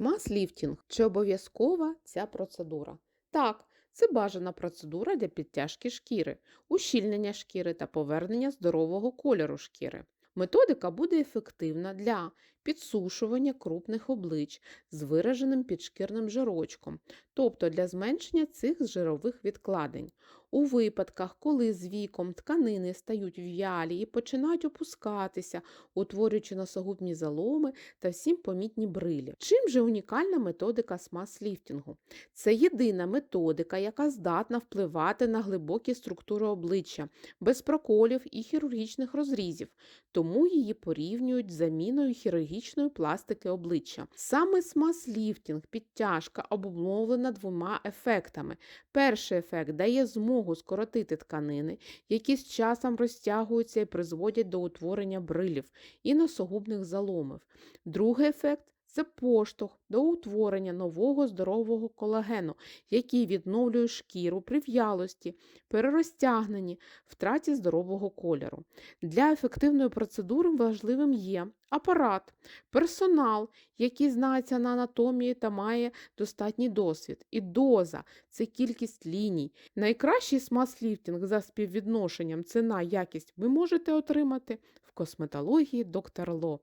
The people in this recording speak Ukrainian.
Смаз-ліфтінг. Чи обов'язкова ця процедура? Так, це бажана процедура для підтяжки шкіри, ущільнення шкіри та повернення здорового кольору шкіри. Методика буде ефективна для підсушування крупних облич з вираженим підшкірним жирочком, тобто для зменшення цих жирових відкладень. У випадках, коли з віком тканини стають в'ялі і починають опускатися, утворюючи носогубні заломи та всім помітні брилі. Чим же унікальна методика смаз-ліфтінгу? Це єдина методика, яка здатна впливати на глибокі структури обличчя, без проколів і хірургічних розрізів, тому її порівнюють з заміною хірургічної пластики обличчя. Саме смаз-ліфтінг, підтяжка обумовлена двома ефектами. Перший ефект дає змогу скоротити тканини, які з часом розтягуються і призводять до утворення брилів і носогубних заломів. Другий ефект це поштовх до утворення нового здорового колагену, який відновлює шкіру при в'ялості, перерозтягненні, втраті здорового кольору. Для ефективної процедури важливим є апарат, персонал, який знається на анатомії та має достатній досвід, і доза це кількість ліній. Найкращий смаз-ліфтинг за співвідношенням ціна-якість ви можете отримати в косметології доктор Ло.